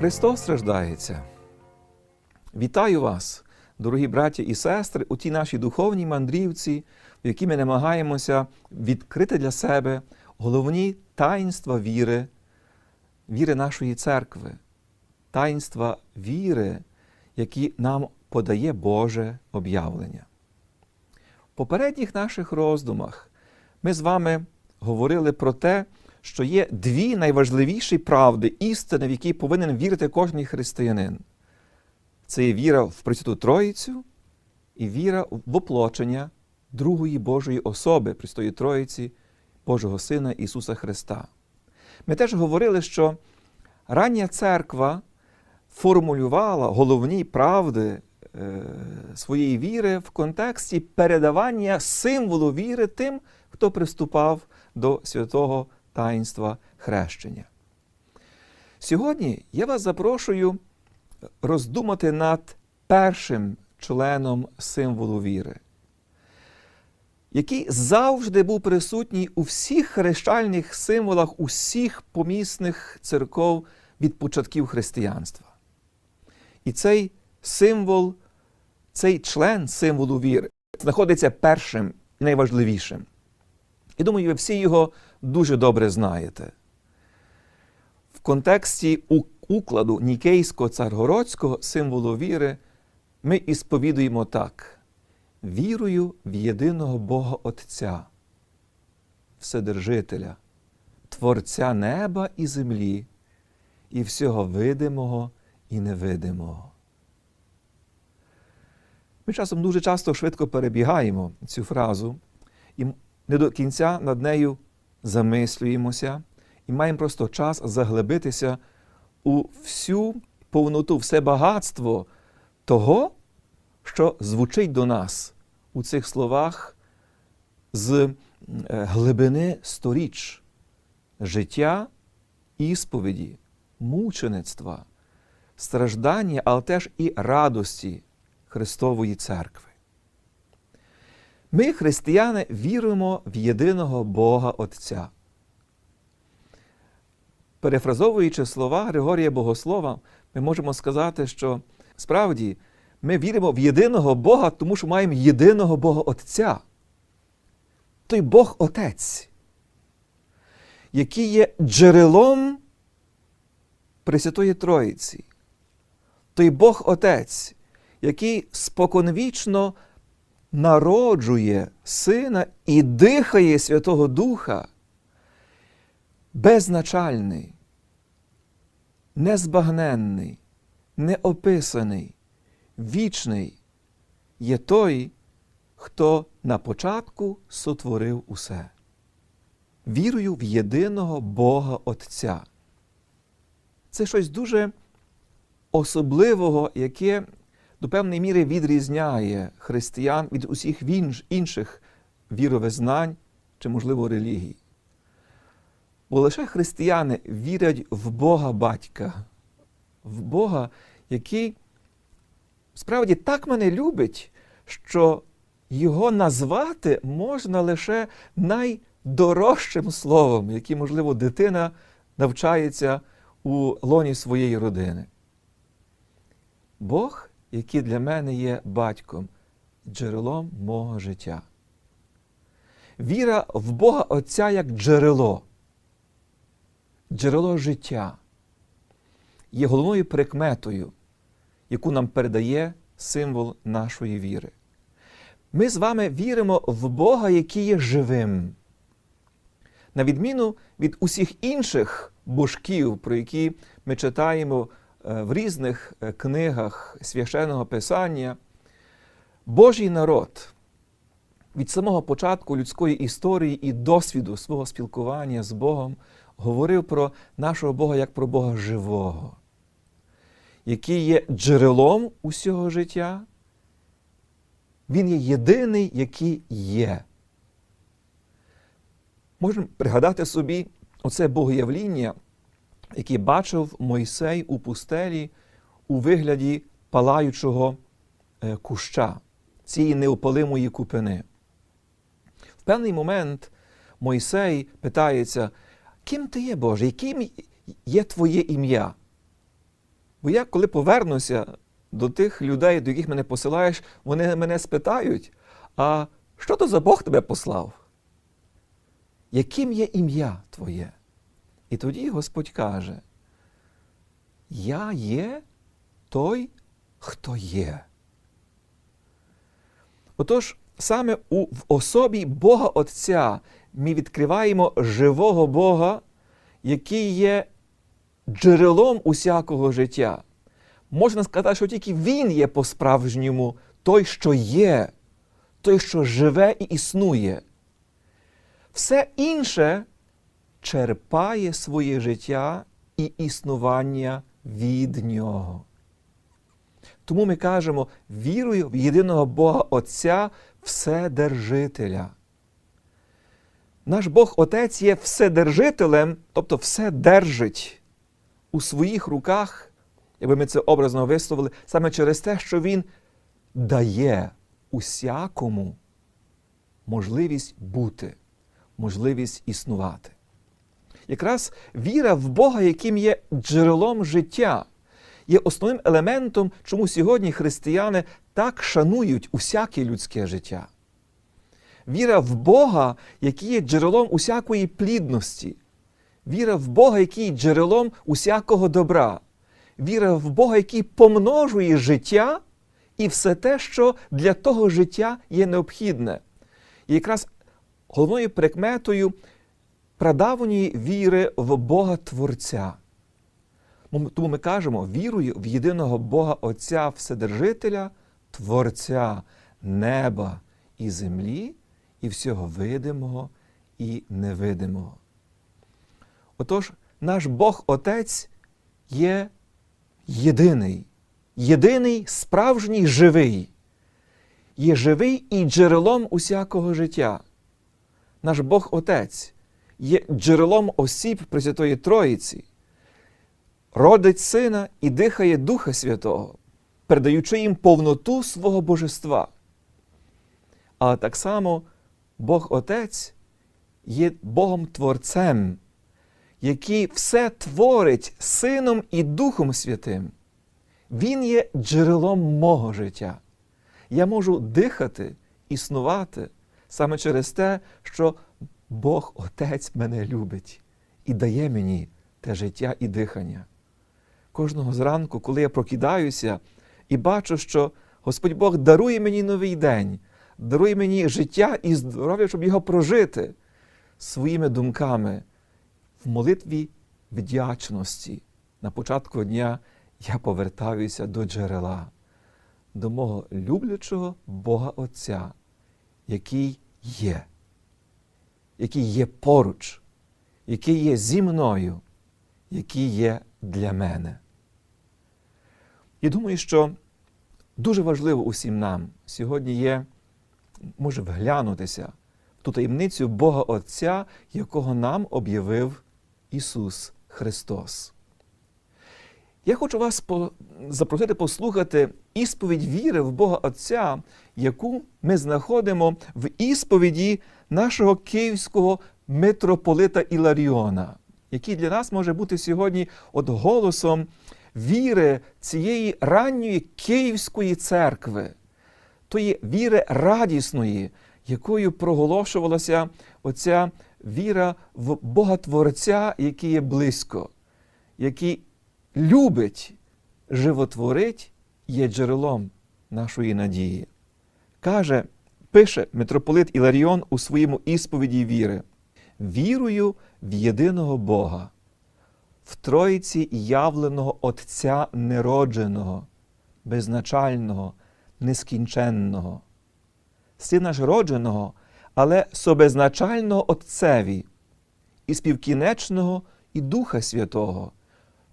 Христос страждається. Вітаю вас, дорогі браті і сестри, у тій нашій духовній мандрівці, в якій ми намагаємося відкрити для себе головні таїнства віри, віри нашої церкви, таїнства віри, які нам подає Боже об'явлення. В попередніх наших роздумах ми з вами говорили про те, що є дві найважливіші правди, істини, в які повинен вірити кожен християнин. Це є віра в Пресвяту Троїцю і віра в оплочення другої Божої особи Престої Троїці, Божого Сина Ісуса Христа. Ми теж говорили, що рання церква формулювала головні правди е, своєї віри в контексті передавання символу віри тим, хто приступав до святого таїнства хрещення. Сьогодні я вас запрошую роздумати над першим членом символу віри, який завжди був присутній у всіх хрещальних символах усіх помісних церков від початків християнства. І цей символ, цей член символу віри знаходиться першим і найважливішим. І думаю, ви всі його дуже добре знаєте. В контексті укладу Нікейського царгородського символу віри ми ісповідуємо так: вірую в єдиного Бога Отця, Вседержителя, Творця неба і землі, і всього видимого і невидимого. Ми часом дуже часто швидко перебігаємо цю фразу і не до кінця над нею замислюємося і маємо просто час заглибитися у всю повноту, все багатство того, що звучить до нас у цих словах з глибини сторіч життя, ісповіді, мучеництва, страждання, але теж і радості Христової Церкви. Ми, християни, віруємо в єдиного Бога Отця. Перефразовуючи слова Григорія Богослова, ми можемо сказати, що справді ми віримо в єдиного Бога, тому що маємо єдиного Бога Отця. Той Бог Отець, який є джерелом Пресвятої Троїці. Той Бог Отець, який споконвічно народжує Сина і дихає Святого Духа, безначальний, незбагненний, неописаний, вічний є той, хто на початку сотворив усе. Вірую в єдиного Бога Отця. Це щось дуже особливого, яке до певної міри відрізняє християн від усіх інших віровизнань чи, можливо, релігій. Бо лише християни вірять в Бога Батька, в Бога, який справді так мене любить, що його назвати можна лише найдорожчим словом, яким, можливо, дитина навчається у лоні своєї родини. Бог який для мене є батьком, джерелом мого життя. Віра в Бога Отця як джерело, джерело життя є головною прикметою, яку нам передає символ нашої віри. Ми з вами віримо в Бога, який є живим. На відміну від усіх інших божків, про які ми читаємо в різних книгах священного Писання, Божий народ від самого початку людської історії і досвіду свого спілкування з Богом говорив про нашого Бога як про Бога живого, який є джерелом усього життя. Він є єдиний, який є. Можемо пригадати собі оце богоявління який бачив Мойсей у пустелі у вигляді палаючого куща, цієї неопалимої купини. В певний момент Мойсей питається, ким ти є Боже, яким є твоє ім'я? Бо я, коли повернуся до тих людей, до яких мене посилаєш, вони мене спитають: а що то за Бог тебе послав? Яким є ім'я Твоє? І тоді Господь каже: Я є той, хто є. Отож, саме у, в особі Бога Отця ми відкриваємо живого Бога, який є джерелом усякого життя. Можна сказати, що тільки Він є по-справжньому той, що є, той, що живе і існує. Все інше черпає своє життя і існування від нього. Тому ми кажемо, вірую в єдиного Бога Отця, Вседержителя. Наш Бог Отець є вседержителем, тобто все держить у своїх руках, якби ми це образно висловили, саме через те, що Він дає усякому можливість бути, можливість існувати. Якраз віра в Бога, яким є джерелом життя, є основним елементом, чому сьогодні християни так шанують усяке людське життя. Віра в Бога, який є джерелом усякої плідності, віра в Бога, який є джерелом усякого добра, віра в Бога, який помножує життя і все те, що для того життя є необхідне. І якраз головною прикметою прадавньої віри в Бога Творця. Тому ми кажемо, вірую в єдиного Бога Отця Вседержителя, Творця неба і землі, і всього видимого і невидимого. Отож, наш Бог Отець є єдиний, єдиний справжній живий, є живий і джерелом усякого життя. Наш Бог Отець є джерелом осіб Пресвятої Троїці, родить Сина і дихає Духа Святого, передаючи їм повноту свого божества. Але так само Бог Отець є Богом Творцем, який все творить Сином і Духом Святим. Він є джерелом мого життя. Я можу дихати, існувати саме через те, що Бог Отець мене любить і дає мені те життя і дихання. Кожного зранку, коли я прокидаюся і бачу, що Господь Бог дарує мені новий день, дарує мені життя і здоров'я, щоб його прожити своїми думками в молитві вдячності. На початку дня я повертаюся до джерела, до мого люблячого Бога Отця, який є, який є поруч, який є зі мною, який є для мене. І думаю, що дуже важливо усім нам сьогодні є, може вглянутися в ту таємницю Бога Отця, якого нам об'явив Ісус Христос. Я хочу вас запросити послухати ісповідь віри в Бога Отця, яку ми знаходимо в ісповіді нашого київського митрополита Іларіона, який для нас може бути сьогодні от голосом віри цієї ранньої Київської церкви, тої віри радісної, якою проголошувалася оця віра в Бога Творця, який є близько, який любить, животворить, є джерелом нашої надії. Каже, пише митрополит Іларіон у своєму ісповіді віри: вірую в єдиного Бога, в Троїці явленого Отця неродженого, безначального, нескінченного, Сина ж родженого, але собезначального Отцеві, і співкінечного і Духа Святого,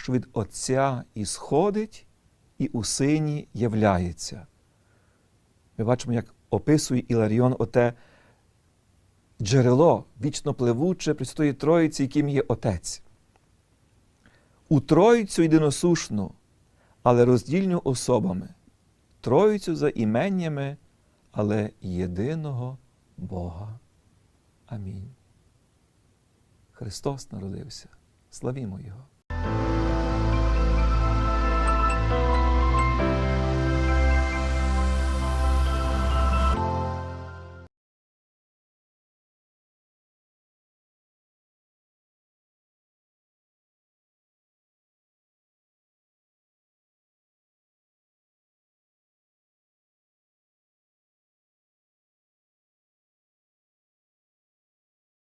що від Отця ісходить і у Сині являється. Ми бачимо, як описує Іларіон оте джерело вічно пливуче Пресвятої Троїці, яким є Отець. У Троїцю єдиносушну, але роздільню особами, Троїцю за іменнями, але єдиного Бога. Амінь. Христос народився. Славімо Його!